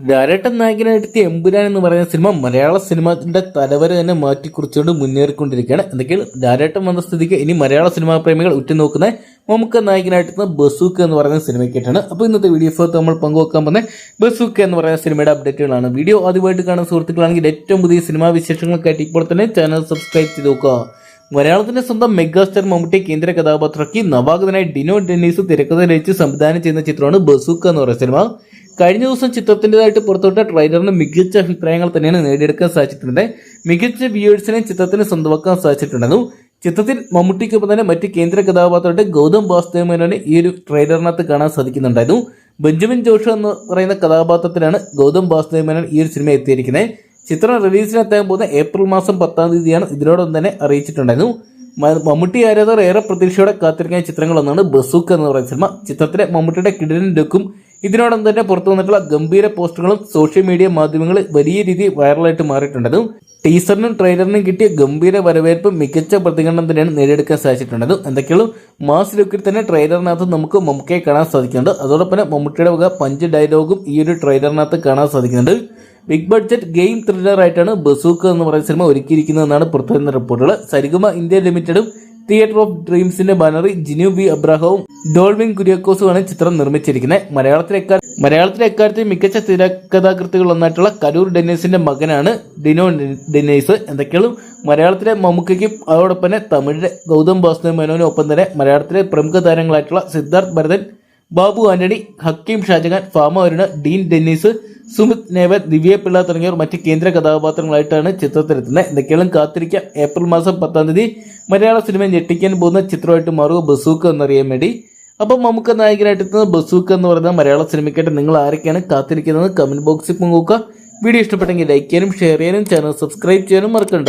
ധാരാട്ടം നായകനായിട്ട് എമ്പുരാൻ എന്ന് പറയുന്ന സിനിമ മലയാള സിനിമയുടെ തലവരെ തന്നെ മാറ്റിക്കുറിച്ചുകൊണ്ട് മുന്നേറിക്കൊണ്ടിരിക്കുകയാണ്. എന്തൊക്കെയാണ്? ഡയറക്ടർ വന്ന സ്ഥിതിക്ക് ഇനി മലയാള സിനിമാ പ്രേമികൾ ഉറ്റുനോക്കുന്ന മമുക്ക നായകനായിട്ട് ബസൂക്ക് എന്ന് പറയുന്ന സിനിമയ്ക്കായിട്ടാണ്. അപ്പോൾ ഇന്നത്തെ വീഡിയോ നമ്മൾ പങ്കുവെക്കാൻ പോകുന്ന ബസൂക്ക് എന്ന് പറയുന്ന സിനിമയുടെ അപ്ഡേറ്റുകളാണ് വീഡിയോ ആദ്യമായിട്ട് കാണുന്ന സുഹൃത്തുക്കളാണെങ്കിൽ ഏറ്റവും പുതിയ സിനിമാ വിശേഷങ്ങൾക്കായിട്ട് ഇപ്പോൾ തന്നെ ചാനൽ സബ്സ്ക്രൈബ് ചെയ്ത് നോക്കുക. മലയാളത്തിന്റെ സ്വന്തം മെഗാസ്റ്റാർ മമ്മൂട്ടി കേന്ദ്ര കഥാപാത്രമാക്കി നവാഗതനായ ഡിനോ ഡെന്നീസ് തിരക്കഥ രചിച്ച് സംവിധാനം ചെയ്യുന്ന ചിത്രമാണ് ബസൂക്ക എന്ന് പറയുന്ന സിനിമ. കഴിഞ്ഞ ദിവസം ചിത്രത്തിന്റെതായിട്ട് പുറത്തുവിട്ട ട്രെയിലറിന് മികച്ച അഭിപ്രായങ്ങൾ തന്നെയാണ് നേടിയെടുക്കാൻ സാധിച്ചിട്ടുണ്ട്. മികച്ച വ്യൂവേഴ്സിനെ ചിത്രത്തിന് സ്വന്തമാക്കാൻ സാധിച്ചിട്ടുണ്ടെന്നും ചിത്രത്തിൽ മമ്മൂട്ടിക്കൊപ്പം തന്നെ മറ്റ് കേന്ദ്ര കഥാപാത്രമായിട്ട് ഗൗതം വാസുദേവ് മേനോനെ ഈ ഒരു ട്രെയിലറിനകത്ത് കാണാൻ സാധിക്കുന്നുണ്ടായിരുന്നു. ബെഞ്ചമിൻ ജോഷു എന്ന് പറയുന്ന കഥാപാത്രത്തിലാണ് ഗൗതം വാസുദേവ് മേനോൻ ഈ ഒരു സിനിമ എത്തിയിരിക്കുന്നത്. ചിത്രം റിലീസിനെത്താൻ പോകുന്ന ഏപ്രിൽ മാസം പത്താം തീയതിയാണ് ഇതിനോടൊപ്പം തന്നെ അറിയിച്ചിട്ടുണ്ടായിരുന്നു. മമ്മൂട്ടി ആരാധകർ ഏറെ പ്രതീക്ഷയോടെ കാത്തിരിക്കുന്ന ചിത്രങ്ങളൊന്നാണ് ബസൂക്ക് എന്ന് പറയുന്ന സിനിമ. ചിത്രത്തിലെ മമ്മൂട്ടിയുടെ കിടിലൻ ലുക്കും ഇതിനോടൊപ്പം തന്നെ പുറത്തു വന്നിട്ടുള്ള ഗംഭീര പോസ്റ്ററുകളും സോഷ്യൽ മീഡിയ മാധ്യമങ്ങളിൽ വലിയ രീതിയിൽ വൈറലായിട്ട് മാറിയിട്ടുണ്ടതും ടീസറിനും ട്രെയിലറിനും കിട്ടിയ ഗംഭീര വരവേൽപ്പ് മികച്ച പ്രതികരണം തന്നെയാണ് നേടിയെടുക്കാൻ സാധിച്ചിട്ടുള്ളത് എന്തൊക്കെയുള്ളൂ? മാസ് ലുക്കിൽ തന്നെ ട്രെയിലറിനകത്ത് നമുക്ക് മമ്മൂക്കയെ കാണാൻ സാധിക്കുന്നുണ്ട്. അതോടൊപ്പം മമ്മൂട്ടിയുടെ വക പഞ്ച് ഡയലോഗും ഈ ഒരു ട്രെയിലറിനകത്ത് കാണാൻ സാധിക്കുന്നുണ്ട്. ബിഗ് ബഡ്ജറ്റ് ഗെയിം ത്രില്ലർ ആയിട്ടാണ് ബസൂക്ക എന്ന് പറയുന്ന സിനിമ ഒരുക്കിയിരിക്കുന്നതെന്നാണ് പുറത്തുവരുന്ന റിപ്പോർട്ടുകൾ സരിഗമ ഇന്ത്യ ലിമിറ്റഡും തിയേറ്റർ ഓഫ് ഡ്രീംസിന്റെ ബാനറിൽ ജിനു ബി അബ്രാഹവും ഡോൾവിൻ കുര്യാക്കോസുമാണ് ചിത്രം നിർമ്മിച്ചിരിക്കുന്നത്. മലയാളത്തിലെ മലയാളത്തിലെ എക്കാലത്തെ മികച്ച തിരക്കഥാകൃത്തുകൾ ഒന്നായിട്ടുള്ള കരൂർ ഡെന്നീസിന്റെ മകനാണ് ഡിനോ ഡെന്നീസ്. എന്തൊക്കെയാണ്? മലയാളത്തിലെ മമ്മൂക്കയ്ക്കും അതോടൊപ്പം തന്നെ തമിഴിലെ ഗൗതം വാസുദേവ് മേനോനും ഒപ്പം തന്നെ മലയാളത്തിലെ പ്രമുഖ താരങ്ങളായിട്ടുള്ള സിദ്ധാർത്ഥ് ഭരതൻ ബാബു ആന്റണി ഹക്കീം ഷാജഹാൻ ഫാമ വരുണ ഡീൻ ഡെന്നീസ് സുമിത് നേവൻ ദിവ്യ പിള്ള തുടങ്ങിയവർ മറ്റ് കേന്ദ്ര കഥാപാത്രങ്ങളായിട്ടാണ് ചിത്രത്തിലെത്തുന്നത്. എന്തൊക്കെയാണ് കാത്തിരിക്കാം ഏപ്രിൽ മാസം പത്താം തീയതി മലയാള സിനിമ ഞെട്ടിക്കാൻ പോകുന്ന ചിത്രമായിട്ട് മാറുക ബസൂക്ക എന്നറിയാൻ വേണ്ടി. അപ്പം നമുക്ക് നായകനായിട്ട് എത്തുന്നത് ബസൂക്ക എന്ന് പറയുന്ന മലയാള സിനിമയ്ക്കായിട്ട് നിങ്ങൾ ആരൊക്കെയാണ് കാത്തിരിക്കുന്നത്? കമന്റ് ബോക്സിൽ പോകുക വീഡിയോ ഇഷ്ടപ്പെട്ടെങ്കിൽ ലൈക്ക് ചെയ്യാനും ഷെയർ ചെയ്യാനും ചാനൽ സബ്സ്ക്രൈബ് ചെയ്യാനും മറക്കണ്ട.